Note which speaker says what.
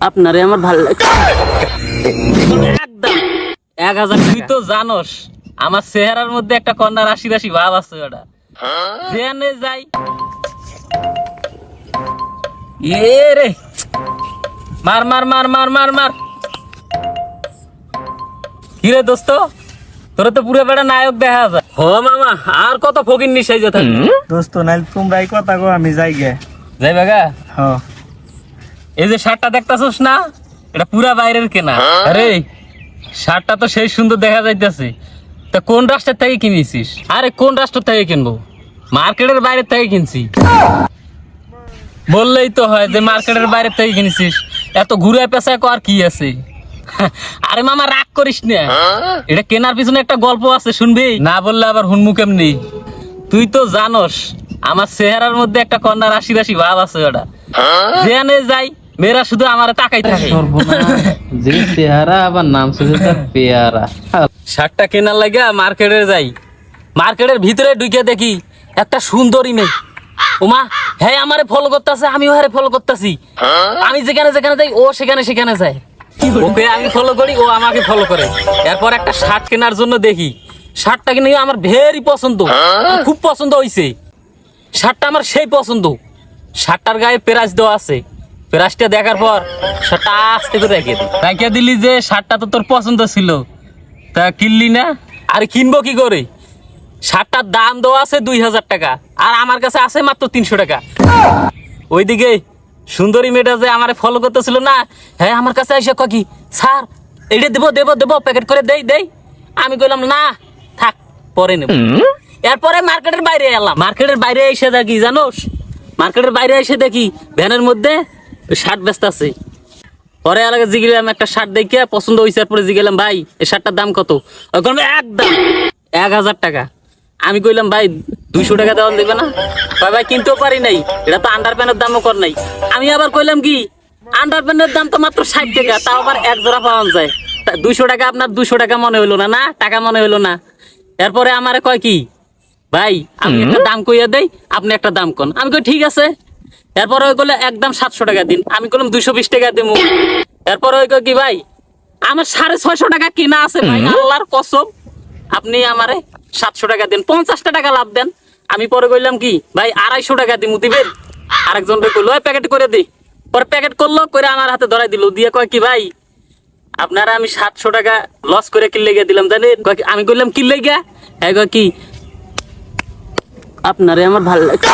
Speaker 1: আপনারে আমার ভালো লাগে একদম। এক হাজার
Speaker 2: তুই তো জানোস আমার চেহারার মধ্যে একটা কন্যা রাশি রাশি ভাব আছে ওটা। জেনে যাই। এ রে। মার মার মার মার মার মার। কিরে দোস্ত? তোরা তো পুরো বেড়া নায়ক দেখা যায়। হ মামা আর কত ফকির নিশাই যে থাকবে
Speaker 3: দোস্ত নাইলে তোমরাই কথা কো আমি যাই গে।
Speaker 2: যাই বাগা
Speaker 3: হ।
Speaker 2: এই যে শার্টটা দেখতাছস না? এটা পুরা বাইরের কেনা। আরে শার্টটা তো সেই সুন্দর দেখা যাইতেছে। তা কোন রাষ্ট্রের থেকে কিনেছিস? আরে কোন রাষ্ট্র থেকে কিনবো? মার্কেটের বাইরে থেকে কিনছি। বললেই তো হয় যে মার্কেটের বাইরে থেকে কিনেছিস। এত ঘুরে পেশায় আর কি আছে? আরে মামা রাগ করিস না। এটা কেনার পিছনে একটা গল্প আছে শুনবি? না বললে আবার হুনমু কেমনি? তুই তো জানোস আমার চেহারার মধ্যে একটা কন্যা রাশি রাশি ভাব আছে ওটা। যেখানে যাই মেয়েরা শুধু আমার তাকাই থাকে।
Speaker 1: যে চেহারা আবার নাম শুধু তার পেয়ারা।
Speaker 2: শার্টটা কেনার লাগে মার্কেটে যাই। মার্কেটের ভিতরে ঢুকে দেখি একটা সুন্দরী মেয়ে। ওমা হ্যাঁ আমারে ফলো করতেছে আমিও হারে ফলো করতেছি। আমি যেখানে যেখানে যাই ও সেখানে সেখানে যায়। ওকে আমি ফলো করি ও আমাকে ফলো করে। এরপর একটা শার্ট কেনার জন্য দেখি শার্টটা কিনে আমার ভেরি পছন্দ। খুব পছন্দ হইছে। শার্টটা আমার সেই পছন্দ। শার্টটার গায়ে প্রাইস দেওয়া আছে। প্রাইসটা দেখার পর শার্টটা আস্তে করে রেখে দিই রেখে দিলি যে শার্টটা তো তোর পছন্দ ছিল। তা কিনলি না? আর কিনবো কি করে? শার্টটার দাম দেওয়া আছে দুই হাজার টাকা আর আমার কাছে আছে মাত্র তিনশো টাকা। ওইদিকে সুন্দরী মেয়েটা যে আমার ফলো করতেছিল না হ্যাঁ আমার কাছে এসে কি স্যার এইটা দেবো দেবো দেবো প্যাকেট করে দেই দেই। আমি কইলাম না থাক পরে নেব। এরপরে মার্কেটের বাইরে এলাম। মার্কেটের বাইরে এসে দেখি জানোস? মার্কেটের বাইরে এসে দেখি ভ্যানের মধ্যে শার্ট ব্যস্ত আছে। পরে এলাকা জিগেলাম একটা শার্ট দেখে পছন্দ হয়েছে পরে জিগেলাম ভাই এই শার্টটার দাম কত? ওই বলবে, একদম এক হাজার টাকা। আমি কইলাম ভাই দুইশো টাকা দেওয়া দেবে না? কয় ভাই কিনতেও পারি নাই এটা তো আন্ডার প্যান্টের দামও কর নাই। আমি আবার কইলাম কি? আন্ডার প্যান্টের দাম তো মাত্র ষাট টাকা তাও আবার এক জোড়া পাওয়া যায়। দুইশো টাকা আপনার দুইশো টাকা মনে হইল না না টাকা মনে হইল না। এরপরে আমারে কয় কি? ভাই আমি একটা দাম কইয়া দেই আপনি একটা দাম কোন। আমি কই ঠিক আছে। এরপরে ওই করলে একদম সাতশো টাকা দিন। আমি করলাম দুইশো বিশ টাকা দিব এরপরে ওই কি ভাই? আমার সাড়ে ছয়শো টাকা কিনা আছে ভাই আল্লাহর কসম। আপনি আমারে সাতশো টাকা দেন পঞ্চাশটা টাকা লাভ দেন। আমি পরে কইলাম কি ভাই আড়াইশো টাকা দিমু দিবেন? আরেকজন কইলো প্যাকেট করে দিই পরে প্যাকেট করল করে আমার হাতে ধরাই দিল। দিয়ে কয় কি ভাই আপনারা আমি সাতশো টাকা লস করে কিনলে গিয়ে দিলাম জানেন? আমি কইলাম কিনলে গিয়া? হ্যাঁ কয় কি
Speaker 1: আপনারে আমার ভালো লাগে